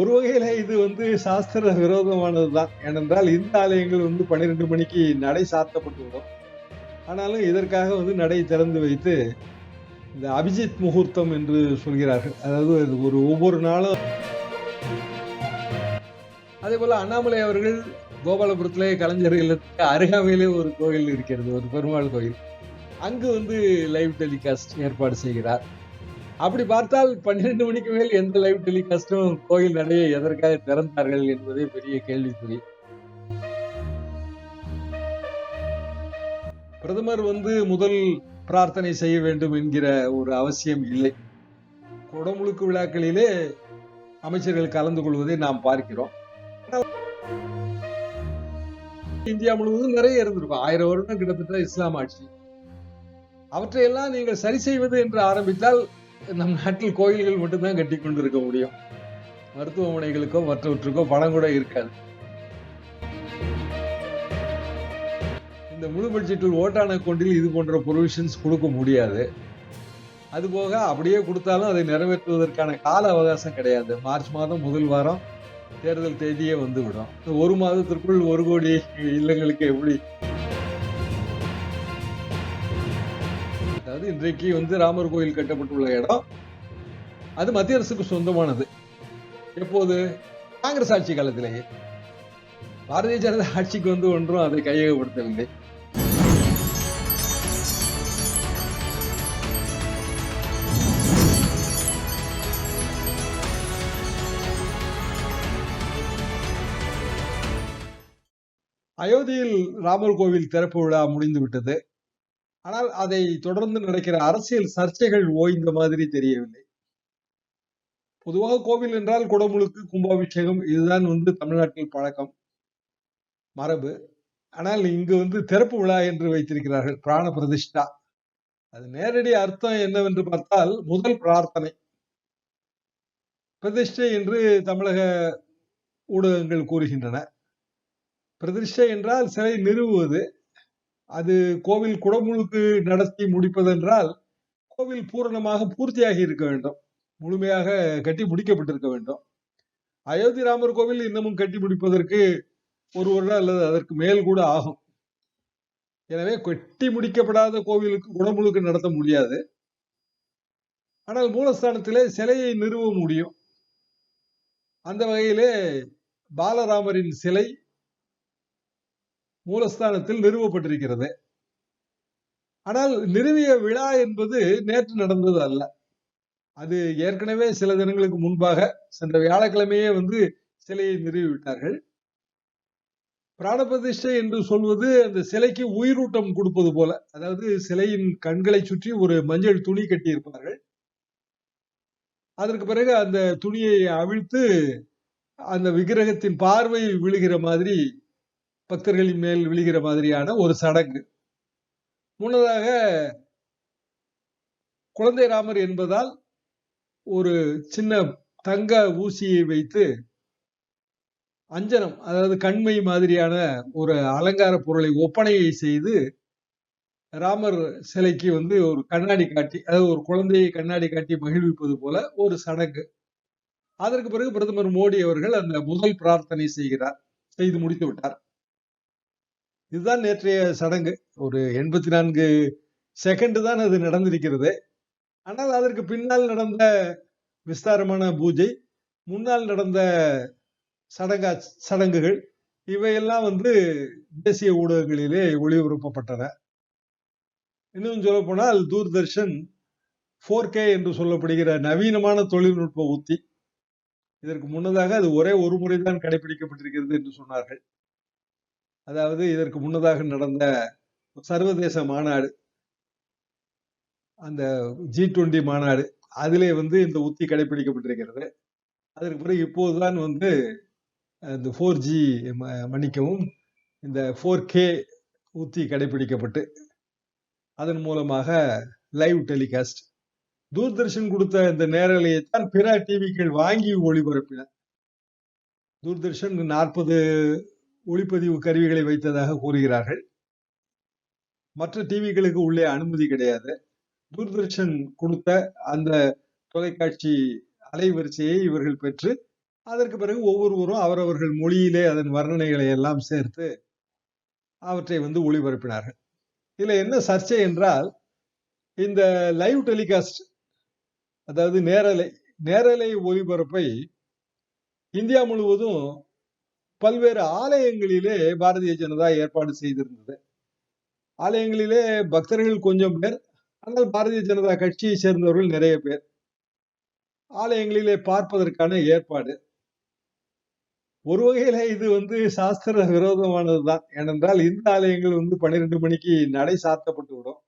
ஒரு வகையில் இது வந்து சாஸ்திர விரோதமானது தான் ஏனென்றால் இந்த ஆலயங்கள் வந்து பன்னிரெண்டு மணிக்கு நடை சாத்தப்பட்டுவிடும். ஆனாலும் இதற்காக வந்து நடை திறந்து வைத்து இந்த அபிஜித் முகூர்த்தம் என்று சொல்கிறார்கள். அதாவது ஒரு ஒவ்வொரு நாளும். அதே போல அண்ணாமலை அவர்கள் கோபாலபுரத்திலே கலைஞர் இல்லத்துக்கு அருகாமையிலே ஒரு கோயில் இருக்கிறது ஒரு பெருமாள் கோயில். அங்கு வந்து லைவ் டெலிகாஸ்ட் ஏற்பாடு செய்கிறார். அப்படி பார்த்தால் பன்னிரண்டு மணிக்கு மேல் எந்த லைவ் டெலிகாஸ்டும் கோயில் நடையை எதற்காக திறந்தார்கள் என்பதே பெரிய கேள்விக்குறி. பிரதமர் வந்து முதல் பிரார்த்தனை செய்ய வேண்டும் என்கிற ஒரு அவசியம் இல்லை. குடமுழுக்கு விழாக்களிலே அமைச்சர்கள் கலந்து கொள்வதை நாம் பார்க்கிறோம். இந்தியா முழுவதும் நிறைய இருந்திருக்கும். ஆயிரம் வருடம் கிட்டத்தட்ட இஸ்லாம் ஆட்சி. அவற்றையெல்லாம் நீங்கள் சரி செய்வது என்று ஆரம்பித்தால் நம் நாட்டில் கோயில்கள் மட்டும்தான் கட்டி கொண்டு இருக்க முடியும். மருத்துவமனைகளுக்கோ மற்றவற்றுக்கோ பணம் கூட இருக்காது. இந்த முழு பட்ஜெட்டில் ஓட்டான கொண்டில் இது போன்ற ப்ரொவிஷன்ஸ் கொடுக்க முடியாது. அதுபோக அப்படியே கொடுத்தாலும் அதை நிறைவேற்றுவதற்கான கால அவகாசம் கிடையாது. மார்ச் மாதம் முதல் வாரம் தேர்தல் தேதியே வந்துவிடும். ஒரு மாதத்திற்குள் ஒரு கோடி இல்லங்களுக்கு எப்படி கிடையாது இன்றைக்கு வந்து ராமர் கோயில் கட்டப்பட்டுள்ள இடம். அது மத்திய அரசுக்கு சொந்தமானது. எப்போது? காங்கிரஸ் ஆட்சி காலத்திலேயே. பாரதிய ஜனதா ஆட்சிக்கு வந்து ஒன்றும் அதை கையகப்படுத்தவில்லை. அயோத்தியில் ராமர் கோவில் திறப்பு விழா முடிந்து விட்டது ஆனால் அதை தொடர்ந்து நடக்கிற அரசியல் சர்ச்சைகள் ஓய்ந்த மாதிரி தெரியவில்லை. பொதுவாக கோவில் என்றால் குடமுழுக்கு கும்பாபிஷேகம் இதுதான் வந்து தமிழ்நாட்டில் பழக்கம். மரபு. ஆனால் இங்கு வந்து திறப்பு விழா என்று வைத்திருக்கிறார்கள் பிராண பிரதிஷ்டா. அது நேரடி அர்த்தம் என்னவென்று பார்த்தால் முதல் பிரார்த்தனை. பிரதிஷ்டை என்று தமிழக ஊடகங்கள் கூறுகின்றன. பிரதிஷ்டை என்றால் சிலை நிறுவுவது அது கோவில் குடமுழுக்கு நடத்தி முடிப்பதென்றால் கோவில் பூரணமாக பூர்த்தியாகி இருக்க வேண்டும். முழுமையாக கட்டி முடிக்கப்பட்டிருக்க வேண்டும். அயோத்தி ராமர் கோவில் இன்னமும் கட்டி முடிப்பதற்கு ஒரு வருடம் அல்லது அதற்கு மேல் கூட ஆகும். எனவே கட்டி முடிக்கப்படாத கோவிலுக்கு குடமுழுக்கு நடத்த முடியாது. ஆனால் மூலஸ்தானத்திலே சிலையை நிறுவ முடியும். அந்த வகையிலே பாலராமரின் சிலை மூலஸ்தானத்தில் நிறுவப்பட்டிருக்கிறது. ஆனால் நிறுவிய விழா என்பது நேற்று நடந்தது அல்ல. அது ஏற்கனவே சில தினங்களுக்கு முன்பாக சென்ற வியாழக்கிழமையே வந்து சிலையை நிறுவிவிட்டார்கள். பிராணபிரதிஷ்டை என்று சொல்வது அந்த சிலைக்கு உயிரூட்டம் கொடுப்பது போல அதாவது சிலையின் கண்களை சுற்றி ஒரு மஞ்சள் துணி கட்டியிருப்பார்கள். அதற்கு பிறகு அந்த துணியை அவிழ்த்து அந்த விக்கிரகத்தின் பார்வை விழுகிற மாதிரி பக்தர்களின் மேல் விழுகிற மாதிரியான ஒரு சடங்கு. முன்னதாக குழந்தை ராமர் என்பதால் ஒரு சின்ன தங்க ஊசியை வைத்து அஞ்சனம் அதாவது கண்மை மாதிரியான ஒரு அலங்கார பொருளை ஒப்பனையை செய்து ராமர் சிலைக்கு வந்து ஒரு கண்ணாடி காட்டி அதாவது ஒரு குழந்தையை கண்ணாடி காட்டி மகிழ்விப்பது போல ஒரு சடங்கு. அதற்கு பிறகு பிரதமர் மோடி அவர்கள் அந்த முதல் பிரார்த்தனை செய்கிறார். செய்து முடித்து விட்டார். இதுதான் நேற்றைய சடங்கு. ஒரு எண்பத்தி நான்கு செகண்ட் தான் அது நடந்திருக்கிறது. ஆனால் அதற்கு பின்னால் நடந்த விஸ்தாரமான பூஜை முன்னால் நடந்த சடங்கா சடங்குகள் இவையெல்லாம் வந்து தேசிய ஊடகங்களிலே ஒளிபரப்பப்பட்டன. இன்னும் சொல்ல போனால் தூர்தர்ஷன் ஃபோர் கே என்று சொல்லப்படுகிற நவீனமான தொழில்நுட்ப உத்தி. இதற்கு முன்னதாக அது ஒரே ஒரு முறைதான் கடைபிடிக்கப்பட்டிருக்கிறது என்று சொன்னார்கள். அதாவது இதற்கு முன்னதாக நடந்த சர்வதேச மாநாடு அந்த ஜி டுவெண்டி மாநாடு அதிலே வந்து இந்த உத்தி கடைபிடிக்கப்பட்டிருக்கிறது அதற்கு பிறகு இப்போதுதான் வந்து இந்த ஃபோர் ஜி மன்னிக்கவும் இந்த ஃபோர் கே உத்தி கடைபிடிக்கப்பட்டு அதன் மூலமாக லைவ் டெலிகாஸ்ட் தூர்தர்ஷன் கொடுத்த இந்த நேரலையை தான் பிற டிவிக்கள் வாங்கி ஒளிபரப்பின. தூர்தர்ஷன் நாற்பது ஒளிப்பதிவு கருவிகளை வைத்ததாக கூறுகிறார்கள். மற்ற டிவிகளுக்கு உள்ளே அனுமதி கிடையாது. தூர்தர்ஷன் கொடுத்த அந்த தொலைக்காட்சி அலைவரிசையை இவர்கள் பெற்று அதற்கு பிறகு ஒவ்வொருவரும் அவரவர்கள் மொழியிலே அதன் வர்ணனைகளை எல்லாம் சேர்த்து அவற்றை வந்து ஒளிபரப்பினார்கள். இதுல என்ன சர்ச்சை என்றால் இந்த லைவ் டெலிகாஸ்ட் அதாவது நேரலை நேரலை ஒளிபரப்பை இந்தியா முழுவதும் பல்வேறு ஆலயங்களிலே பாரதிய ஜனதா ஏற்பாடு செய்திருந்தது. ஆலயங்களிலே பக்தர்கள் கொஞ்சம் பேர் ஆனால் பாரதிய ஜனதா கட்சியை சேர்ந்தவர்கள் நிறைய பேர். ஆலயங்களிலே பார்ப்பதற்கான ஏற்பாடு. ஒரு வகையில இது வந்து சாஸ்திர விரோதமானதுதான். ஏனென்றால் இந்த ஆலயங்கள் வந்து பன்னிரெண்டு மணிக்கு நடை சாத்தப்பட்டு விடும்.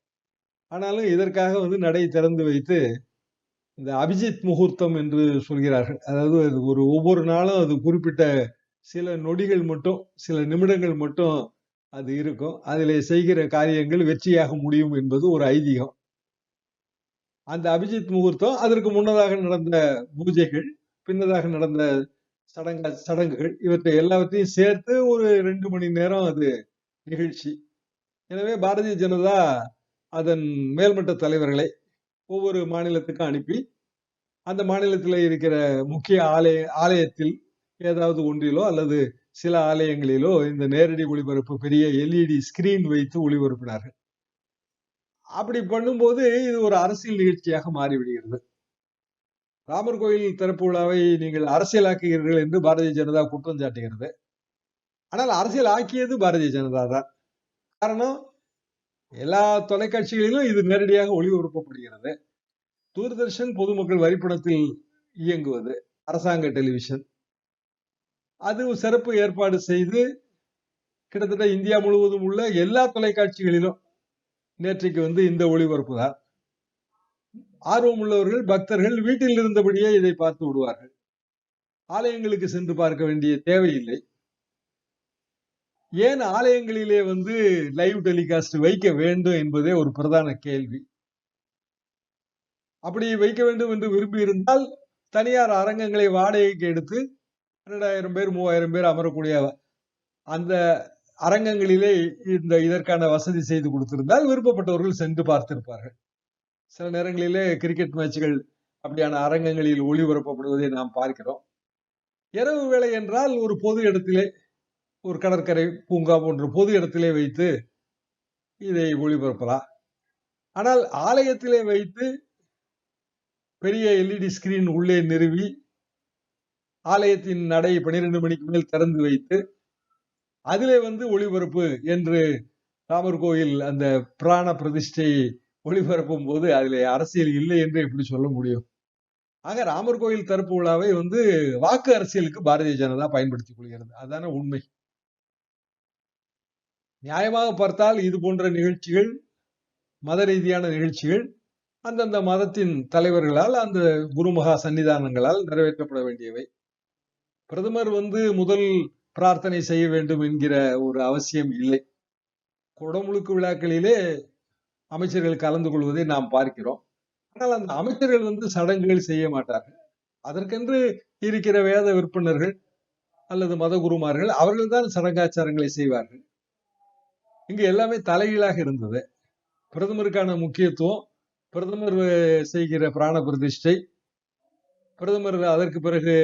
ஆனாலும் இதற்காக வந்து நடை திறந்து வைத்து இந்த அபிஜித் முகூர்த்தம் என்று சொல்கிறார்கள். அதாவது அது ஒரு ஒவ்வொரு நாளும் அது குறிப்பிட்ட சில நொடிகள் மட்டும் சில நிமிடங்கள் மட்டும் அது இருக்கும். அதில் செய்கிற காரியங்கள் வெற்றியாக முடியும் என்பது ஒரு ஐதீகம். அந்த அபிஜித் முகூர்த்தம் அதற்கு முன்னதாக நடந்த பூஜைகள் பின்னதாக நடந்த சடங்க சடங்குகள் இவற்றை எல்லாவற்றையும் சேர்த்து ஒரு ரெண்டு மணி நேரம் அது நிகழ்ச்சி. எனவே பாரதிய ஜனதா அதன் மேல்மட்ட தலைவர்களை ஒவ்வொரு மாநிலத்துக்கும் அனுப்பி அந்த மாநிலத்தில் இருக்கிற முக்கிய ஆலய ஆலயத்தில் ஏதாவது ஒன்றிலோ அல்லது சில ஆலயங்களிலோ இந்த நேரடி ஒளிபரப்பு பெரிய எல்இடி ஸ்கிரீன் வைத்து ஒளிபரப்பினார்கள். அப்படி பண்ணும்போது இது ஒரு அரசியல் நிகழ்ச்சியாக மாறிவிடுகிறது. ராமர் கோயில் திறப்பு விழாவை நீங்கள் அரசியலாக்குகிறீர்கள் என்று பாரதிய ஜனதா குற்றம் சாட்டுகிறது. ஆனால் அரசியல் ஆக்கியது பாரதிய ஜனதா தான். காரணம் எல்லா தொலைக்காட்சிகளிலும் இது நேரடியாக ஒளிபரப்பப்படுகிறது. தூர்தர்ஷன் பொதுமக்கள் வரிப்பணத்தில் இயங்குவது அரசாங்க டெலிவிஷன். அது சிறப்பு ஏற்பாடு செய்து கிட்டத்தட்ட இந்தியா முழுவதும் உள்ள எல்லா தொலைக்காட்சிகளிலும் நேற்றைக்கு வந்து இந்த ஒளிபரப்பு தான். ஆர்வம் உள்ளவர்கள் பக்தர்கள் வீட்டில் இருந்தபடியே இதை பார்த்து விடுவார்கள். ஆலயங்களுக்கு சென்று பார்க்க வேண்டிய தேவையில்லை. ஏன் ஆலயங்களிலே வந்து லைவ் டெலிகாஸ்ட் வைக்க வேண்டும் என்பதே ஒரு பிரதான கேள்வி. அப்படி வைக்க வேண்டும் என்று விரும்பி இருந்தால் தனியார் அரங்கங்களை வாடகைக்கு எடுத்து இரண்டாயிரம் பேர் மூவாயிரம் பேர் அமரக்கூடிய அந்த அரங்கங்களிலே இந்த இதற்கான வசதி செய்து கொடுத்திருந்தால் விருப்பப்பட்டவர்கள் சென்று பார்த்திருப்பார்கள். சில நேரங்களிலே கிரிக்கெட் மேட்சுகள் அப்படியான அரங்கங்களில் ஒளிபரப்பப்படுவதை நாம் பார்க்கிறோம். இரவு வேலை என்றால் ஒரு பொது இடத்திலே ஒரு கடற்கரை பூங்கா போன்ற பொது இடத்திலே வைத்து இதை ஒளிபரப்பலாம். ஆனால் ஆலயத்திலே வைத்து பெரிய எல்இடி ஸ்கிரீன் உள்ளே நிறுவி ஆலயத்தின் நடை பனிரெண்டு மணிக்கு மேல் திறந்து வைத்து அதிலே வந்து ஒளிபரப்பு என்று ராமர் கோயில் அந்த பிராண பிரதிஷ்டை ஒளிபரப்பும் போது அதிலே அரசியல் இல்லை என்று எப்படி சொல்ல முடியும்? ஆக ராமர் கோயில் தரப்பு விழாவை வந்து வாக்கு அரசியலுக்கு பாரதிய ஜனதா பயன்படுத்திக் கொள்கிறது. அதான உண்மை. நியாயமாக பார்த்தால் இது போன்ற நிகழ்ச்சிகள் மத ரீதியான நிகழ்ச்சிகள் அந்தந்த மதத்தின் தலைவர்களால் அந்த குருமகா சன்னிதானங்களால் நிறைவேற்றப்பட வேண்டியவை. பிரதமர் வந்து முதல் பிரார்த்தனை செய்ய வேண்டும் என்கிற ஒரு அவசியம் இல்லை. குடமுழுக்கு விழாக்களிலே அமைச்சர்கள் கலந்து கொள்வதை நாம் பார்க்கிறோம். ஆனால் அந்த அமைச்சர்கள் வந்து சடங்குகள் செய்ய மாட்டார்கள். அதற்கென்று இருக்கிற வேத விற்பனர்கள் அல்லது மத குருமார்கள் அவர்கள் தான் சடங்காச்சாரங்களை செய்வார்கள். இங்கு எல்லாமே தலைகீழாக இருந்தது. பிரதமருக்கான முக்கியத்துவம் பிரதமர் செய்கிற பிராண பிரதிஷ்டை பிரதமர் அதற்கு பிறகு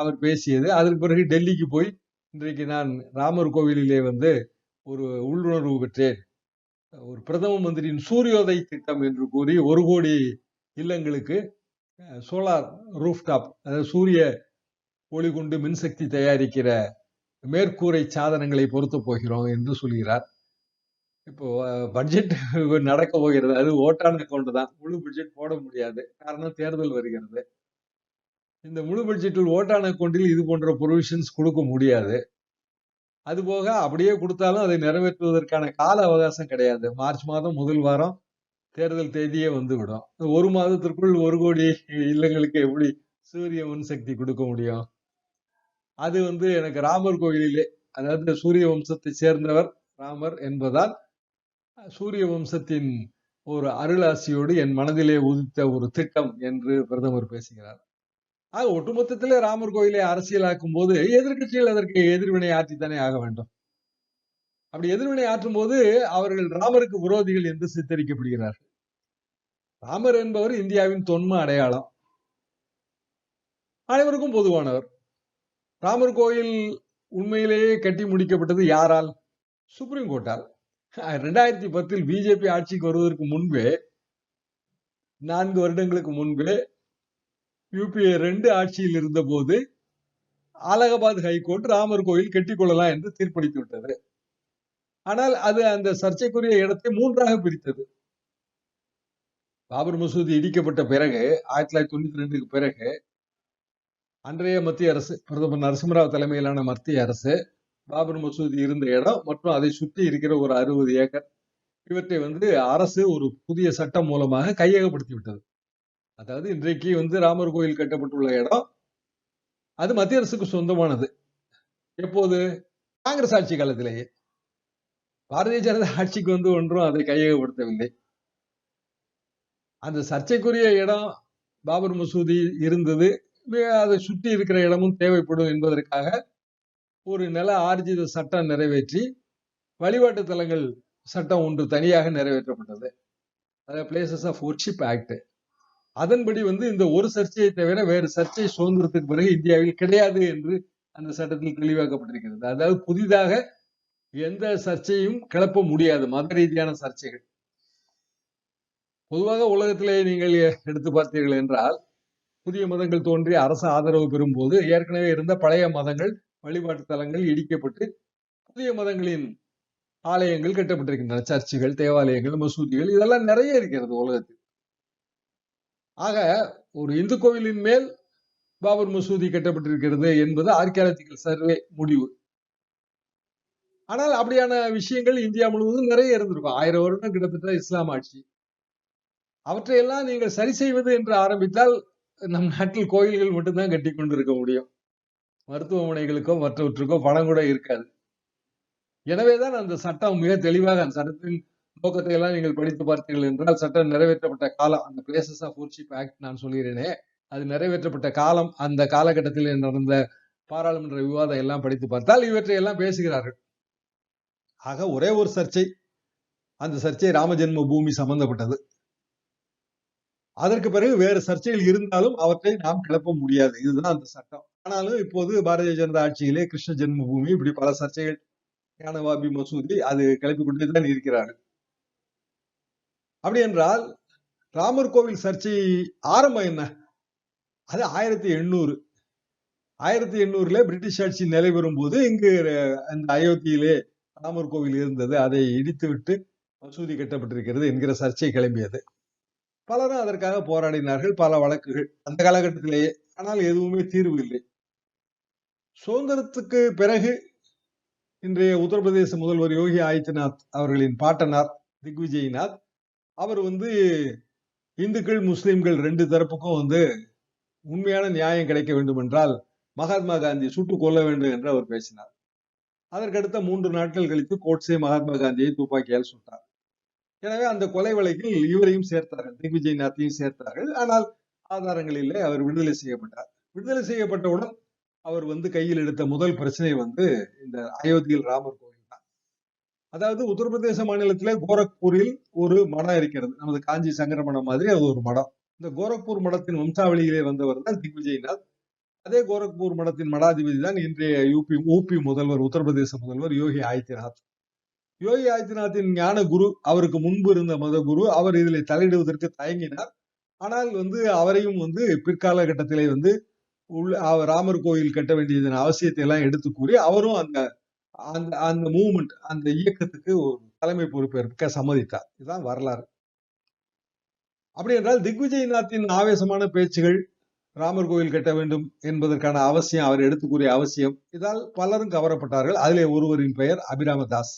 அவர் பேசியது. அதற்கு பிறகு டெல்லிக்கு போய் இன்றைக்கு நான் ராமர் கோவிலிலே வந்து ஒரு உள்ளுணர்வு பெற்றேன். ஒரு பிரதம மந்திரியின் சூரியோதய திட்டம் என்று கூறி ஒரு கோடி இல்லங்களுக்கு சோலார் ரூஃப்டாப் அதாவது சூரிய ஒளி கொண்டு மின்சக்தி தயாரிக்கிற மேற்கூரை சாதனங்களை பொருத்த போகிறோம் என்று சொல்கிறார். இப்போ பட்ஜெட் நடக்க போகிறது. அது ஓட்டான அக்கௌண்ட் தான். முழு பட்ஜெட் போட முடியாது. காரணம் தேர்தல் வருகிறது. இந்த முழு பட்ஜெட்டில் ஓட்டான அக்கௌண்டில் இது போன்ற ப்ரொவிஷன்ஸ் கொடுக்க முடியாது. அதுபோக அப்படியே கொடுத்தாலும் அதை நிறைவேற்றுவதற்கான கால அவகாசம் கிடையாது. மார்ச் மாதம் முதல் வாரம் தேர்தல் தேதியே வந்து விடும் ஒரு மாதத்திற்குள் ஒரு கோடி இல்லங்களுக்கு எப்படி சூரிய மின்சக்தி கொடுக்க முடியும்? அது வந்து எனக்கு ராமர் கோயிலிலே அதாவது சூரிய வம்சத்தை சேர்ந்தவர் ராமர் என்பதால் சூரிய வம்சத்தின் ஒரு அருளாசியோடு என் மனதிலே உதித்த ஒரு திட்டம் என்று பிரதமர் பேசுகிறார். ஆக ஒட்டுமொத்தத்திலே ராமர் கோயிலை அரசியலாக்கும் போது எதிர்கட்சிகள் அதற்கு எதிர்வினை ஆற்றித்தானே ஆக வேண்டும். அப்படி எதிர்வினை ஆற்றும் போது அவர்கள் ராமருக்கு விரோதிகள் என்று சித்தரிக்கப்படுகிறார்கள். ராமர் என்பவர் இந்தியாவின் தொன்ம அடையாளம். அனைவருக்கும் பொதுவானவர். ராமர் கோயில் உண்மையிலேயே கட்டி முடிக்கப்பட்டது யாரால்? சுப்ரீம் கோர்ட்டால். ரெண்டாயிரத்தி பத்தில் பிஜேபி ஆட்சிக்கு வருவதற்கு முன்பே நான்கு வருடங்களுக்கு முன்பே யூபிஏ ரெண்டு ஆட்சியில் இருந்த போது அலகாபாத் ஹைகோர்ட் ராமர் கோயில் கெட்டிக்கொள்ளலாம் என்று தீர்ப்பளித்து விட்டது ஆனால் அது அந்த சர்ச்சைக்குரிய இடத்தை மூன்றாக பிரித்தது. பாபர் மசூதி இடிக்கப்பட்ட பிறகு ஆயிரத்தி தொள்ளாயிரத்தி தொண்ணூத்தி ரெண்டுக்கு பிறகு அன்றைய மத்திய அரசு பிரதமர் நரசிம்மராவ் தலைமையிலான மத்திய அரசு பாபர் மசூதி இருந்த இடம் மற்றும் அதை சுற்றி இருக்கிற ஒரு அறுபது ஏக்கர் இவற்றை வந்து அரசு ஒரு புதிய சட்டம் மூலமாக கையகப்படுத்தி விட்டது அதாவது இன்றைக்கு வந்து ராமர் கோயில் கட்டப்பட்டுள்ள இடம். அது மத்திய அரசுக்கு சொந்தமானது. எப்போது? காங்கிரஸ் ஆட்சி காலத்திலேயே. பாரதிய ஜனதா ஆட்சிக்கு வந்து ஒன்றும் அதை கையகப்படுத்தவில்லை. அந்த சர்ச்சைக்குரிய இடம் பாபர் மசூதி இருந்தது. அதை சுற்றி இருக்கிற இடமும் தேவைப்படும் என்பதற்காக ஒரு நில ஆர்ஜித சட்டம் நிறைவேற்றி வழிபாட்டு தலங்கள் சட்டம் ஒன்று தனியாக நிறைவேற்றப்பட்டது. அதாவது பிளேசஸ் ஆஃப் ஒர்ஷிப் ஆக்ட் அதன்படி வந்து இந்த ஒரு சர்ச்சையை தவிர வேறு சர்ச்சை சுதந்திரத்துக்கு பிறகு இந்தியாவில் கிடையாது என்று அந்த சட்டத்தில் தெளிவாக்கப்பட்டிருக்கிறது. அதாவது புதிதாக எந்த சர்ச்சையும் கிளப்ப முடியாது மத ரீதியான சர்ச்சைகள். பொதுவாக உலகத்திலே நீங்கள் எடுத்து பார்த்தீர்கள் என்றால் புதிய மதங்கள் தோன்றி அரசு ஆதரவு பெறும் போது ஏற்கனவே இருந்த பழைய மதங்கள் வழிபாட்டு தலங்கள் இடிக்கப்பட்டு புதிய மதங்களின் ஆலயங்கள் கட்டப்பட்டிருக்கின்றன. சர்ச்சுகள் தேவாலயங்கள் மசூதிகள் இதெல்லாம் நிறைய இருக்கிறது உலகத்தில். ஆக ஒரு இந்து கோவிலின் மேல் பாபர் மசூதி கட்டப்பட்டிருக்கிறது என்பது ஆர்கியாலஜிக்கல் சர்வே முடிவு. ஆனால் அப்படியான விஷயங்கள் இந்தியா முழுவதும் நிறைய இருந்திருக்கும். ஆயிரம் வருடம் கிட்டத்தட்ட இஸ்லாம் ஆட்சி. அவற்றையெல்லாம் நீங்கள் சரி செய்வது என்று ஆரம்பித்தால் நம் நாட்டில் கோயில்கள் மட்டும்தான் கட்டி கொண்டு இருக்க முடியும். மருத்துவமனைகளுக்கோ மற்றவற்றுக்கோ பணம் கூட இருக்காது. எனவேதான் அந்த சட்டம் மிக தெளிவாக அந்த சட்டத்தின் நோக்கத்தை எல்லாம் நீங்கள் படித்து பார்த்தீர்கள் என்றால் சட்டம் நிறைவேற்றப்பட்ட காலம் அந்த பிளேசஸ் ஆஃப் ஒர்ஷிப் ஆக்ட் நான் சொல்கிறேனே அது நிறைவேற்றப்பட்ட காலம் அந்த காலகட்டத்தில் நடந்த பாராளுமன்ற விவாதம் எல்லாம் படித்து பார்த்தால் இவற்றை எல்லாம் பேசுகிறார்கள். ஆக ஒரே ஒரு சர்ச்சை அந்த சர்ச்சை ராமஜென்ம பூமி சம்பந்தப்பட்டது. அதற்கு பிறகு வேறு சர்ச்சைகள் இருந்தாலும் அவற்றை நாம் கிளப்ப முடியாது. இதுதான் அந்த சட்டம். ஆனாலும் இப்போது பாரதிய ஜனதா ஆட்சியிலே கிருஷ்ண ஜென்ம பூமி இப்படி பல சர்ச்சைகள் ஞானவாபி மசூதி அது கிளப்பி கொண்டே தான் இருக்கிறார்கள். அப்படி என்றால் ராமர் கோவில் சர்ச்சை ஆரம்பம் என்ன? அது ஆயிரத்தி எண்ணூறு. ஆயிரத்தி எண்ணூறுல பிரிட்டிஷ் ஆட்சி நிலை பெறும்போது இங்கு அந்த அயோத்தியிலே ராமர் கோவில் இருந்தது. அதை இடித்து விட்டு மசூதி கட்டப்பட்டிருக்கிறது என்கிற சர்ச்சை கிளம்பியது. பலரும் அதற்காக போராடினார்கள். பல வழக்குகள் அந்த காலகட்டத்திலேயே. ஆனால் எதுவுமே தீர்வு இல்லை. சுதந்திரத்துக்கு பிறகு இன்றைய உத்தரப்பிரதேச முதல்வர் யோகி ஆதித்யநாத் அவர்களின் பாட்டனார் திக்விஜய்நாத் அவர் வந்து இந்துக்கள் முஸ்லிம்கள் ரெண்டு தரப்புக்கும் வந்து உண்மையான நியாயம் கிடைக்க வேண்டும் என்றால் மகாத்மா காந்தி சுட்டுக் கொல்ல வேண்டும் என்று அவர் பேசினார். அதற்கடுத்த மூன்று நாட்கள் கழித்து கோட்ஸே மகாத்மா காந்தியை துப்பாக்கியால் சுட்டார். எனவே அந்த கொலை வழக்கில் இவரையும் சேர்த்தார்கள் திக்விஜய்நாத்தையும் சேர்த்தார்கள். ஆனால் ஆதாரங்கள் இல்லை அவர் விடுதலை செய்யப்பட்டார். விடுதலை செய்யப்பட்டவுடன் அவர் வந்து கையில் எடுத்த முதல் பிரச்சனை வந்து இந்த அயோத்தியில் ராமர் கோவில் அதாவது உத்தரப்பிரதேச மாநிலத்திலே கோரக்பூரில் ஒரு மடம் இருக்கிறது. நமது காஞ்சி சங்கர மடம் மாதிரி அது ஒரு மடம். இந்த கோரக்பூர் மடத்தின் வம்சாவளியிலே வந்தவர் தான் திக்விஜய்நாத் அதே கோரக்பூர் மடத்தின் மடாதிபதி தான் இன்றைய யூபி ஊபி முதல்வர் உத்தரப்பிரதேச முதல்வர் யோகி ஆதித்யநாத். யோகி ஆதித்யநாத்தின் ஞான குரு அவருக்கு முன்பு இருந்த மத குரு அவர் இதில் தலையிடுவதற்கு தயங்கினார். ஆனால் வந்து அவரையும் வந்து பிற்கால கட்டத்திலே வந்து உள்ள ராமர் கோயில் கட்ட வேண்டியதன் அவசியத்தை எல்லாம் எடுத்து கூறி அவரும் அந்த அந்த அந்த மூமெண்ட் அந்த இயக்கத்துக்கு ஒரு தலைமை பொறுப்பேற்க சம்மதித்தார். இதுதான் வரலாறு. அப்படி என்றால் திக்விஜய்நாத்தின் ஆவேசமான பேச்சுகள் ராமர் கோயில் கட்ட வேண்டும் என்பதற்கான அவசியம் அவர் எடுத்துக்கூறிய அவசியம் இதால் பலரும் கவரப்பட்டார்கள். அதிலே ஒருவரின் பெயர் அபிராமதாஸ்.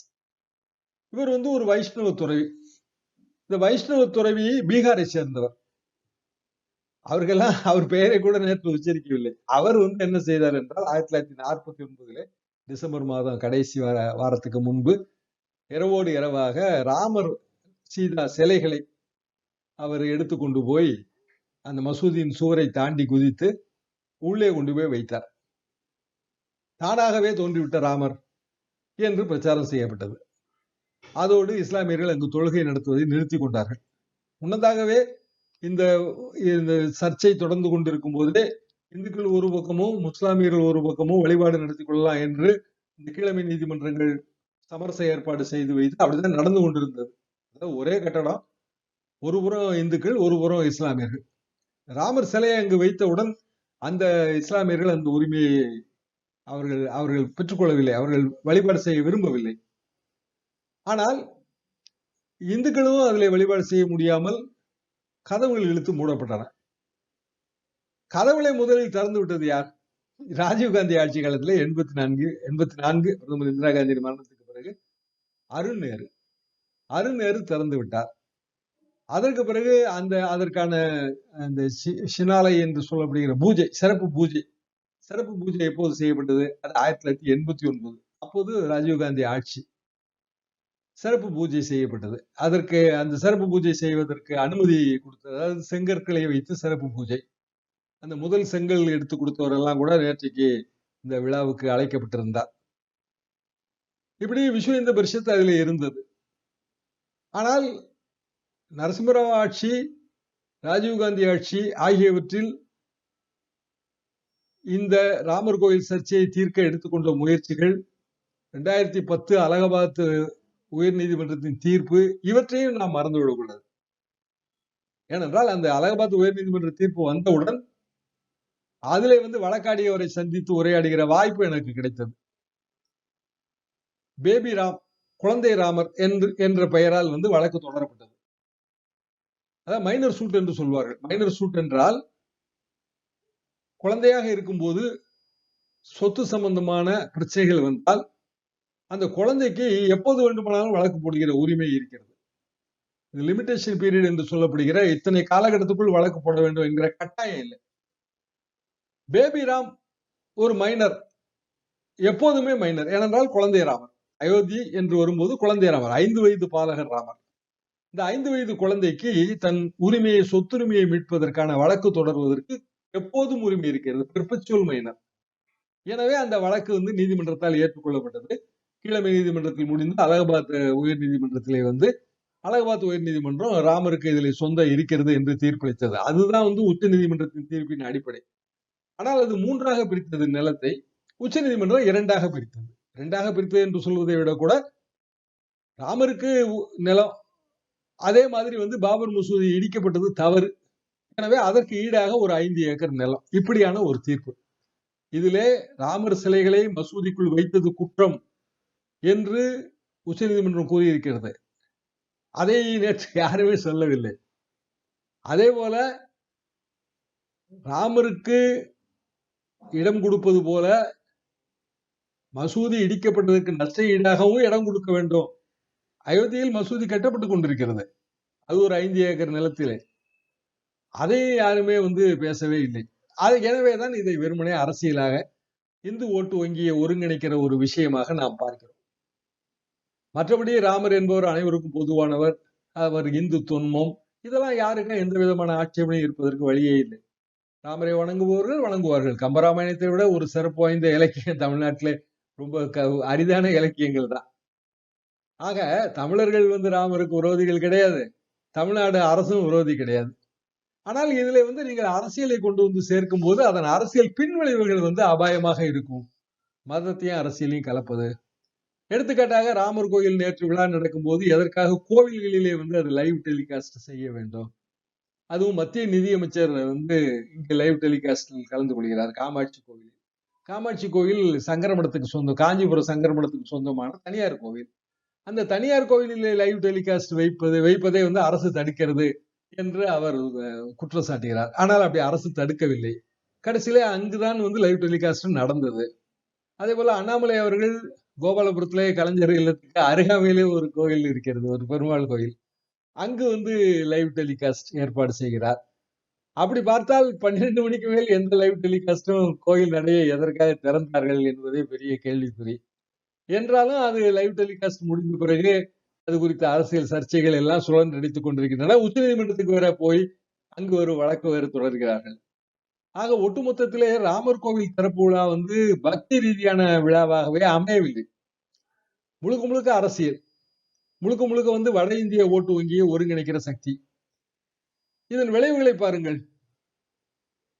இவர் வந்து ஒரு வைஷ்ணவ துறவி. இந்த வைஷ்ணவ துறவி பீகாரை சேர்ந்தவர். அவர்களெல்லாம் அவர் பெயரை கூட நேற்று உச்சரிக்கவில்லை. அவர் வந்து என்ன செய்தார் என்றால் ஆயிரத்தி தொள்ளாயிரத்தி நாற்பத்தி ஒன்பதுல டிசம்பர் மாதம் கடைசி வார வாரத்துக்கு முன்பு இரவோடு இரவாக ராமர் சீதா சிலைகளை அவர் எடுத்துக்கொண்டு போய் அந்த மசூதியின் சுவரை தாண்டி குதித்து உள்ளே கொண்டு போய் வைத்தார். தானாகவே தோன்றிவிட்ட ராமர் என்று பிரச்சாரம் செய்யப்பட்டது. அதோடு இஸ்லாமியர்கள் அங்கு தொழுகை நடத்துவதை நிறுத்தி கொண்டார்கள். முன்னதாகவே இந்த இந்த சர்ச்சை தொடர்ந்து கொண்டிருக்கும் போதே இந்துக்கள் ஒரு பக்கமும் முஸ்லாமியர்கள் ஒரு பக்கமும் வழிபாடு நடத்தி கொள்ளலாம் என்று இந்த கீழமை நீதிமன்றங்கள் சமரச ஏற்பாடு செய்து வைத்து அப்படிதான் நடந்து கொண்டிருந்தது. அதாவது ஒரே கட்டடம் ஒரு புறம் இந்துக்கள் ஒரு புறம் இஸ்லாமியர்கள். ராமர் சிலையை அங்கு வைத்தவுடன் அந்த இஸ்லாமியர்கள் அந்த உரிமையை அவர்கள் அவர்கள் பெற்றுக்கொள்ளவில்லை அவர்கள் வழிபாடு செய்ய விரும்பவில்லை. ஆனால் இந்துக்களும் அதில் வழிபாடு செய்ய முடியாமல் கதவுகள் இழுத்து மூடப்பட்டன. கதவுளை முதலில் திறந்து விட்டது யார்? ராஜீவ்காந்தி ஆட்சி காலத்துல எண்பத்தி நான்கு எண்பத்தி நான்கு பிரதமர் இந்திரா காந்தி மரணத்துக்கு பிறகு அருண் நேரு. அருண் நேரு திறந்து விட்டார். அதற்கு பிறகு அந்த அதற்கான அந்த சினாலை என்று சொல்லப்படுகிற பூஜை சிறப்பு பூஜை சிறப்பு பூஜை எப்போது செய்யப்பட்டது? அது ஆயிரத்தி தொள்ளாயிரத்தி எண்பத்தி ஒன்பது. அப்போது ராஜீவ்காந்தி ஆட்சி சிறப்பு பூஜை செய்யப்பட்டது. அதற்கு அந்த சிறப்பு பூஜை செய்வதற்கு அனுமதி கொடுத்தது. அதாவது செங்கற்களை வைத்து சிறப்பு பூஜை. அந்த முதல் செங்கல் எடுத்து கொடுத்தவரெல்லாம் கூட நேற்றைக்கு இந்த விழாவுக்கு அழைக்கப்பட்டிருந்தார். இப்படி விஷயம் இந்த பரிஷத் அதில் இருந்தது. ஆனால் நரசிம்மராவ் ஆட்சி ராஜீவ்காந்தி ஆட்சி ஆகியவற்றில் இந்த ராமர் கோயில் சர்ச்சையை தீர்க்க எடுத்துக்கொண்ட முயற்சிகள் ரெண்டாயிரத்தி பத்து அலகாபாத் உயர்நீதிமன்றத்தின் தீர்ப்பு இவற்றையும் நாம் மறந்து விடக்கூடாது ஏனென்றால் அந்த அலகாபாத் உயர்நீதிமன்ற தீர்ப்பு வந்தவுடன் அதிலே வந்து வழக்காடியவரை சந்தித்து உரையாடுகிற வாய்ப்பு எனக்கு கிடைத்தது. பேபி ராம் குழந்தை ராமர் என்று என்ற பெயரால் வந்து வழக்கு தொடரப்பட்டது. அதாவது மைனர் சூட் என்று சொல்வார்கள். மைனர் சூட் என்றால் குழந்தையாக இருக்கும்போது சொத்து சம்பந்தமான பிரச்சனைகள் வந்தால் அந்த குழந்தைக்கு எப்போது வேண்டுமானாலும் வழக்கு போடுகிற உரிமை இருக்கிறது. லிமிடேஷன் பீரியட் என்று சொல்லப்படுகிற இத்தனை காலகட்டத்துக்குள் வழக்கு போட வேண்டும் என்கிற கட்டாயம் இல்லை. பேபி ராம் ஒரு மைனர் எப்போதுமே மைனர் ஏனென்றால் குழந்தை ராமர். அயோத்தி என்று வரும்போது குழந்தை ராமர். ஐந்து வயது பாலகர் ராமர். இந்த ஐந்து வயது குழந்தைக்கு தன் உரிமையை சொத்துரிமையை மீட்பதற்கான வழக்கு தொடர்வதற்கு எப்போதும் உரிமை இருக்கிறது. பெர்பச்சுவல் மைனர் எனவே அந்த வழக்கு வந்து நீதிமன்றத்தால் ஏற்றுக்கொள்ளப்பட்டது. கீழமை நீதிமன்றத்தில் முடிந்து அலகாபாத் உயர் நீதிமன்றத்திலே வந்து அலகாபாத் உயர் நீதிமன்றம் ராமருக்கு இதில் சொந்த இருக்கிறது என்று தீர்ப்பளித்தது. அதுதான் வந்து உச்ச நீதிமன்றத்தின் தீர்ப்பின் அடிப்படை. ஆனால் அது மூன்றாக பிரித்தது நிலத்தை உச்ச நீதிமன்றம் இரண்டாக பிரித்தது. இரண்டாக பிரித்தது என்று சொல்வதை விட கூட ராமருக்கு உ- நிலம் அதே மாதிரி வந்து பாபர் மசூதி இடிக்கப்பட்டது தவறு. எனவே அதற்கு ஈடாக ஒரு ஐந்து ஏக்கர் நிலம். இப்படியான ஒரு தீர்ப்பு. இதிலே ராமர் சிலைகளை மசூதிக்குள் வைத்தது குற்றம் என்று உச்சநீதிமன்றம் கூறியிருக்கிறது. அதை நேற்று யாருமே சொல்லவில்லை. அதே போல ராமருக்கு இடம் கொடுப்பது போல மசூதி இடிக்கப்பட்டதற்கு நஷ்ட ஈடாகவும் இடம் கொடுக்க வேண்டும். அயோத்தியில் மசூதி கட்டப்பட்டு கொண்டிருக்கிறது. அது ஒரு ஐந்து ஏக்கர் நிலத்திலே. அதை யாருமே வந்து பேசவே இல்லை. அது எனவேதான் இதை வெறுமனே அரசியலாக இந்து ஓட்டு வங்கியை ஒருங்கிணைக்கிற ஒரு விஷயமாக நாம் பார்க்கிறோம். மற்றபடி ராமர் என்பவர் அனைவருக்கும் பொதுவானவர். அவர் இந்து தொன்மம். இதெல்லாம் யாருக்கும் எந்த விதமான ஆட்சேபனையும் இருப்பதற்கு வழியே இல்லை. ராமரை வணங்குபவர்கள் வணங்குவார்கள். கம்பராமாயணத்தை விட ஒரு சிறப்பு வாய்ந்த இலக்கியம் தமிழ்நாட்டிலே ரொம்ப க- அரிதான இலக்கியங்கள் தான். ஆக தமிழர்கள் வந்து ராமருக்கு விரோதிகள் கிடையாது. தமிழ்நாடு அரசும் விரோதி கிடையாது. ஆனால் இதுல வந்து நீங்கள் அரசியலை கொண்டு வந்து சேர்க்கும் போது அதன் அரசியல் பின்விளைவுகள் வந்து அபாயமாக இருக்கும். மதத்தையும் அரசியலையும் கலப்பது. எடுத்துக்காட்டாக ராமர் கோயில் நேற்று விழா நடக்கும்போது எதற்காக கோவில்களிலே வந்து அது லைவ் டெலிகாஸ்ட் செய்ய வேண்டும்? அதுவும் மத்திய நிதியமைச்சர் வந்து இங்கு லைவ் டெலிகாஸ்டில் கலந்து கொள்கிறார். காமாட்சி கோவில். காமாட்சி கோயில் சங்கரமடத்துக்கு சொந்தம் காஞ்சிபுரம் சங்கரமடத்துக்கு சொந்தமான தனியார் கோவில். அந்த தனியார் கோவிலில் லைவ் டெலிகாஸ்ட் வைப்பது வைப்பதை வந்து அரசு தடுக்கிறது என்று அவர் குற்றம் சாட்டுகிறார் ஆனால் அப்படி அரசு தடுக்கவில்லை. கடைசியிலே அங்குதான் வந்து லைவ் டெலிகாஸ்ட் நடந்தது. அதே போல அண்ணாமலை அவர்கள் கோபாலபுரத்திலே கலைஞர் இல்லத்துக்கு அருகாமையிலே ஒரு கோயில் இருக்கிறது ஒரு பெருமாள் கோயில் அங்கு வந்து லைவ் டெலிகாஸ்ட் ஏற்பாடு செய்கிறார். அப்படி பார்த்தால் பன்னிரெண்டு மணிக்கு மேல் எந்த லைவ் டெலிகாஸ்டும் கோயில் நடையை எதற்காக திறந்தார்கள் என்பதே பெரிய கேள்விக்குறி. என்றாலும் அது லைவ் டெலிகாஸ்ட் முடிந்த பிறகு அது குறித்த அரசியல் சர்ச்சைகள் எல்லாம் சுழன்றடித்துக் கொண்டிருக்கின்றன. உச்சநீதிமன்றத்துக்கு வேற போய் அங்கு ஒரு வழக்கு வேறு தொடர்கிறார்கள். ஆக ஒட்டுமொத்தத்திலே ராமர் கோவில் திறப்பு விழா வந்து பக்தி ரீதியான விழாவாகவே அமையவில்லை. முழுக்க முழுக்க அரசியல். முழுக்க முழுக்க வந்து வட இந்திய ஓட்டு வங்கியை ஒருங்கிணைக்கிற சக்தி. இதன் விளைவுகளை பாருங்கள்.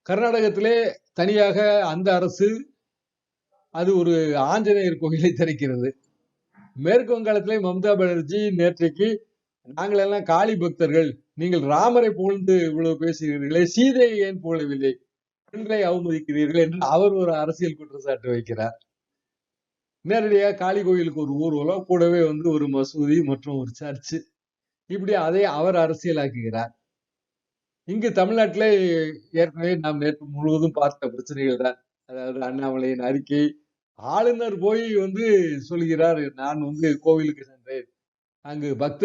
கர்நாடகத்திலே தனியாக அந்த அரசு அது ஒரு ஆஞ்சநேயர் கோயிலை திறக்கிறது மேற்கு வங்காளத்திலே மம்தா பானர்ஜி நேற்றைக்கு நாங்கள் எல்லாம் காளி பக்தர்கள் நீங்கள் ராமரை புகழ்ந்து இவ்வளவு பேசுகிறீர்களே சீதையை ஏன் புகழவில்லை? பெண்களை அவமதிக்கிறீர்கள் என்று அவர் ஒரு அரசியல் குற்றச்சாட்டு வைக்கிறார். நேரடியாக காளி கோயிலுக்கு ஒரு ஊர்வலம் கூடவே வந்து ஒரு மசூதி மற்றும் ஒரு சர்ச்சு. இப்படி அதை அவர் அரசியலாக்குகிறார். இங்கு தமிழ்நாட்டிலே ஏற்கனவே நாம் நேற்று முழுவதும் பார்த்த பிரச்சனைகள் தான். அதாவது அண்ணாமலையின் அறிக்கை. ஆளுநர் போய் வந்து சொல்கிறார் நான் வந்து கோவிலுக்கு சென்றேன். அங்கு பக்த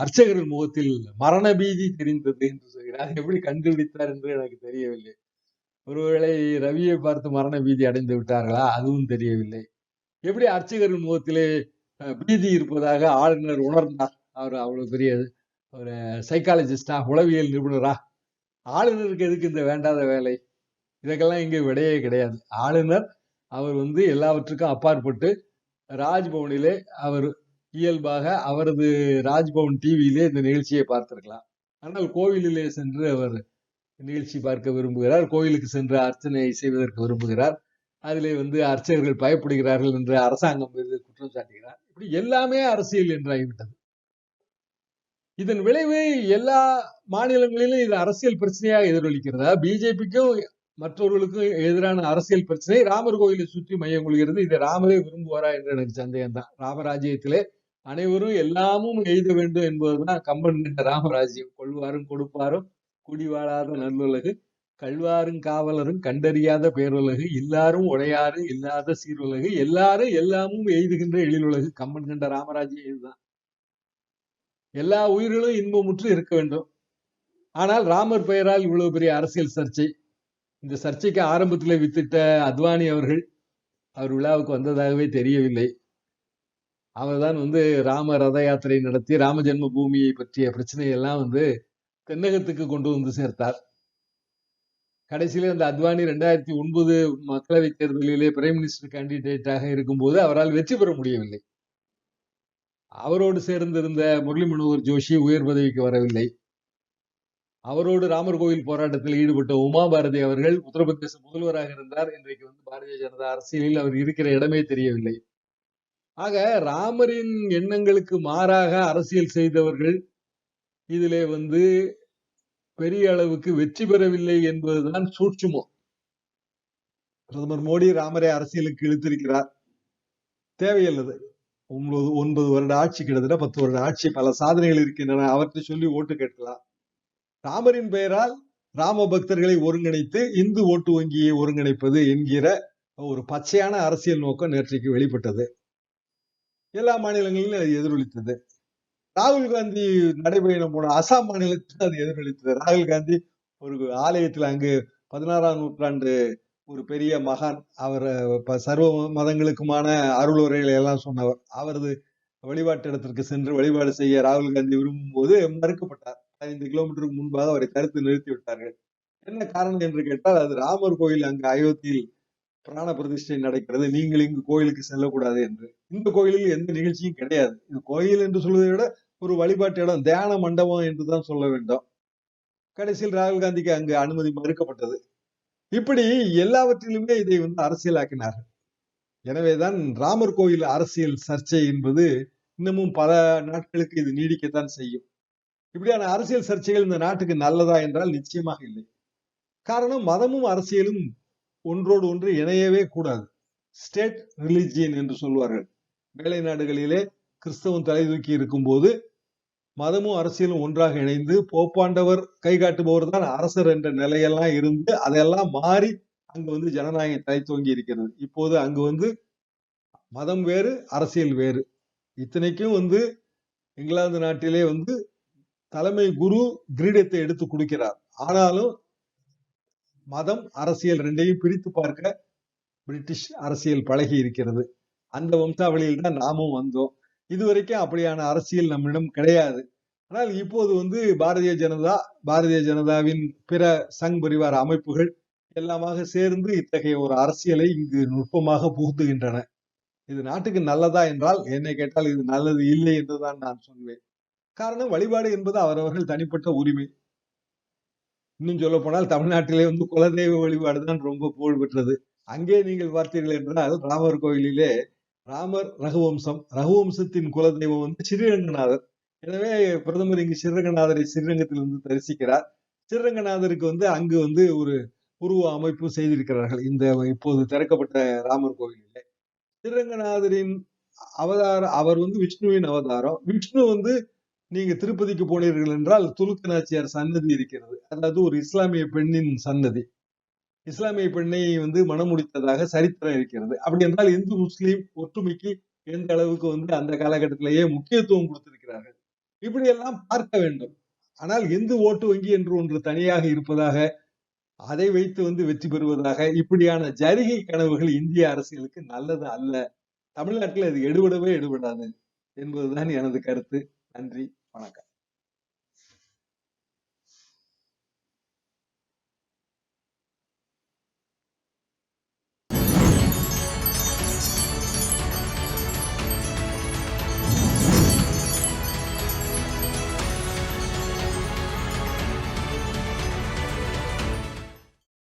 அர்ச்சகர்கள் முகத்தில் மரண பீதி தெரிந்தது என்று சொல்கிறார். எப்படி கண்டுபிடித்தார் என்று எனக்கு தெரியவில்லை. ஒருவேளை ரவியை பார்த்து மரண பீதி அடைந்து விட்டார்களா? அதுவும் தெரியவில்லை. எப்படி அர்ச்சகரின் முகத்திலே பீதி இருப்பதாக ஆளுநர் உணர்ந்தார்? அவர் அவ்வளவு பெரிய ஒரு சைக்காலஜிஸ்டா உளவியல் நிபுணரா? ஆளுநருக்கு எதுக்கு இந்த வேண்டாத வேலை? இதுக்கெல்லாம் இங்கே விடையே கிடையாது. ஆளுநர் அவர் வந்து எல்லாவற்றுக்கும் அப்பாற்பட்டு ராஜ்பவனிலே அவர் இயல்பாக அவரது ராஜ்பவன் டிவியிலே இந்த நிகழ்ச்சியை பார்த்திருக்கலாம். ஆனால் கோவிலிலே சென்று அவர் நிகழ்ச்சி பார்க்க விரும்புகிறார். கோயிலுக்கு சென்று அர்ச்சனை செய்வதற்கு விரும்புகிறார். அதிலே வந்து அர்ச்சகர்கள் பயப்படுகிறார்கள் என்று அரசாங்கம் மீது குற்றம் சாட்டுகிறார். இப்படி எல்லாமே அரசியல் என்றாகிவிட்டது இதன் விளைவு எல்லா மாநிலங்களிலும் இது அரசியல் பிரச்சனையாக எதிரொலிக்கிறதா. பிஜேபிக்கும் மற்றவர்களுக்கும் எதிரான அரசியல் பிரச்சனை. ராமர் கோயிலை சுற்றி மையம் கொள்கிறது. இதை ராமரே விரும்புவாரா என்று எனக்கு சந்தேகம் தான் ராமராஜ்யத்திலே அனைவரும் எல்லாமும் எய்த வேண்டும் என்பதுதான் கம்பன் என்ற ராமராஜ்யம். கொள்வாரும் கொடுப்பாரும் குடிவாழாத நல்லுலகு கல்வாரும் காவலரும் கண்டறியாத பேருலகு எல்லாரும் உடையாறு இல்லாத சீருலகு எல்லாரும் எல்லாமும் எய்துகின்ற எழிலுலகு. கம்மன் கண்ட ராமராஜ்யம் இதுதான். எல்லா உயிர்களும் இன்பமுற்று இருக்க வேண்டும். ஆனால் ராமர் பெயரால் இவ்வளவு பெரிய அரசியல் சர்ச்சை. இந்த சர்ச்சைக்கு ஆரம்பத்தில் வித்திட்ட அத்வானி அவர்கள் அவர் விழாவுக்கு வந்ததாகவே தெரியவில்லை. அவர்தான் வந்து ராம ரத யாத்திரை நடத்தி ராம ஜென்ம பூமியை பற்றிய பிரச்சனையெல்லாம் வந்து தென்னகத்துக்கு கொண்டு வந்து சேர்த்தார். கடைசியில் அந்த அத்வானி ரெண்டாயிரத்தி ஒன்பது மக்களவைத் தேர்தலிலே பிரைம் மினிஸ்டர் கேண்டிடேட்டாக இருக்கும்போது அவரால் வெற்றி பெற முடியவில்லை. அவரோடு சேர்ந்திருந்த முரளி மனோகர் ஜோஷி உயர் பதவிக்கு வரவில்லை. அவரோடு ராமர் கோவில் போராட்டத்தில் ஈடுபட்ட உமா பாரதி அவர்கள் உத்தரப்பிரதேச முதல்வராக இருந்தார். இன்றைக்கு வந்து பாரதிய ஜனதா அரசியலில் அவர் இருக்கிற இடமே தெரியவில்லை. ஆக ராமரின் எண்ணங்களுக்கு மாறாக அரசியல் செய்தவர்கள் இதிலே வந்து பெரிய அளவுக்கு வெற்றி பெறவில்லை என்பதுதான் சூட்சுமோ பிரதமர் மோடி ராமரை அரசியலுக்கு இழுத்திருக்கிறார். தேவையல்லது. ஒன்பது ஒன்பது வருட ஆட்சி கிட்டத்தட்ட பத்து வருட ஆட்சி பல சாதனைகள் இருக்கின்றன. அவற்றை சொல்லி ஓட்டு கேட்கலாம். ராமரின் பெயரால் ராம பக்தர்களை ஒருங்கிணைத்து இந்து ஓட்டு வங்கியை ஒருங்கிணைப்பது என்கிற ஒரு பச்சையான அரசியல் நோக்கம் நேற்றைக்கு வெளிப்பட்டது. எல்லா மாநிலங்களிலும் அது எதிரொலித்தது. ராகுல் காந்தி நடைபயணம் போன அசாம் மாநிலத்தில் அது எதிரொலித்தது ராகுல் காந்தி ஒரு ஆலயத்தில் அங்கு பதினாறாம் நூற்றாண்டு ஒரு பெரிய மகான். அவர் சர்வ மதங்களுக்குமான அருள் உரைகளை எல்லாம் சொன்னவர். அவரது வழிபாட்டு இடத்திற்கு சென்று வழிபாடு செய்ய ராகுல் காந்தி விரும்பும் போது மறுக்கப்பட்டார். பதினைந்து கிலோமீட்டருக்கு முன்பாக அவரை தடுத்து நிறுத்தி விட்டார்கள் என்ன காரணம் என்று கேட்டால் அது ராமர் கோயில் அங்கு அயோத்தியில் பிராண பிரதிஷ்டை நடக்கிறது. நீங்கள் இங்கு கோயிலுக்கு செல்லக்கூடாது என்று. இந்த கோயிலில் எந்த நிகழ்ச்சியும் கிடையாது. இது கோயில் என்று சொல்வதை விட ஒரு வழிபாட்டு இடம் தியான மண்டபம் என்றுதான் சொல்ல வேண்டும். கடைசியில் ராகுல் காந்திக்கு அங்கு அனுமதி மறுக்கப்பட்டது. இப்படி எல்லாவற்றிலுமே இதை வந்து அரசியலாக்கினார்கள். எனவேதான் ராமர் கோயில் அரசியல் சர்ச்சை என்பது இன்னமும் பல நாட்களுக்கு இது நீடிக்கத்தான் செய்யும். இப்படியான அரசியல் சர்ச்சைகள் இந்த நாட்டுக்கு நல்லதா என்றால் நிச்சயமாக இல்லை. காரணம் மதமும் அரசியலும் ஒன்றோடு ஒன்று இணையவே கூடாது. ஸ்டேட் ரிலிஜியன் என்று சொல்வார்கள். மேலை நாடுகளிலே கிறிஸ்தவம் தலை தூக்கி இருக்கும்போது மதமும் அரசியலும் ஒன்றாக இணைந்து போப்பாண்டவர் கை காட்டுபவர் தான் அரசர் என்ற நிலையெல்லாம் இருந்து அதெல்லாம் மாறி அங்கு வந்து ஜனநாயகம் தலை தோங்கி இருக்கிறது. இப்போது அங்கு வந்து மதம் வேறு அரசியல் வேறு. இத்தனைக்கும் வந்து இங்கிலாந்து நாட்டிலே வந்து தலைமை குரு கிரீடத்தை எடுத்து கொடுக்கிறார். ஆனாலும் மதம் அரசியல் ரெண்டையும் பிரித்து பார்க்க பிரிட்டிஷ் அரசியல் பழகி இருக்கிறது. அந்த வம்சாவளியில் தான் நாமும் வந்தோம். இதுவரைக்கும் அப்படியான அரசியல் நம்மிடம் கிடையாது. ஆனால் இப்போது வந்து பாரதிய ஜனதா பாரதிய ஜனதாவின் பிற சங் பரிவார அமைப்புகள் எல்லாமாக சேர்ந்து இத்தகைய ஒரு அரசியலை இங்கு நுட்பமாக புகுத்துகின்றன. இது நாட்டுக்கு நல்லதா என்றால் என்னை கேட்டால் இது நல்லது இல்லை என்றுதான் நான் சொல்வேன். காரணம் வழிபாடு என்பது அவரவர்கள் தனிப்பட்ட உரிமை. இன்னும் சொல்ல போனால் தமிழ்நாட்டிலே வந்து குலதெய்வ வழிபாடு தான் ரொம்ப புகழ் பெற்றது அங்கே நீங்கள் பார்த்தீர்கள் என்றால் ராமர் கோயிலிலே ராமர் ரகுவம்சம் ரகுவம்சத்தின் குலதெய்வம் வந்து ஸ்ரீரங்கநாதர் எனவே பிரதமர் இங்கு ஸ்ரீரங்கநாதரை ஸ்ரீரங்கத்திலிருந்து தரிசிக்கிறார். ஸ்ரீரங்கநாதருக்கு வந்து அங்கு வந்து ஒரு உருவ அமைப்பு செய்திருக்கிறார்கள். இந்த இப்போது திறக்கப்பட்ட ராமர் கோயிலில். ஸ்ரீரங்கநாதரின் அவதாரம் அவர் வந்து விஷ்ணுவின் அவதாரம். விஷ்ணு வந்து நீங்க திருப்பதிக்கு போனீர்கள் என்றால் துலுக்க நாச்சியார் சன்னதி இருக்கிறது. அதாவது ஒரு இஸ்லாமிய பெண்ணின் சன்னதி. இஸ்லாமிய பெண்ணை வந்து மனமுடித்ததாக சரித்திரம் இருக்கிறது. அப்படி என்றால் இந்து முஸ்லீம் ஒற்றுமைக்கு எந்த அளவுக்கு வந்து அந்த காலகட்டத்திலேயே முக்கியத்துவம் கொடுத்திருக்கிறார்கள். இப்படியெல்லாம் பார்க்க வேண்டும். ஆனால் இந்து ஓட்டு வங்கி என்று ஒன்று தனியாக இருப்பதாக அதை வைத்து வந்து வெற்றி பெறுவதாக இப்படியான ஜரிகை கனவுகள் இந்திய அரசியலுக்கு நல்லது அல்ல. தமிழ்நாட்டில் அது எடுபடவே எடுபடாது என்பதுதான் எனது கருத்து. நன்றி. acá.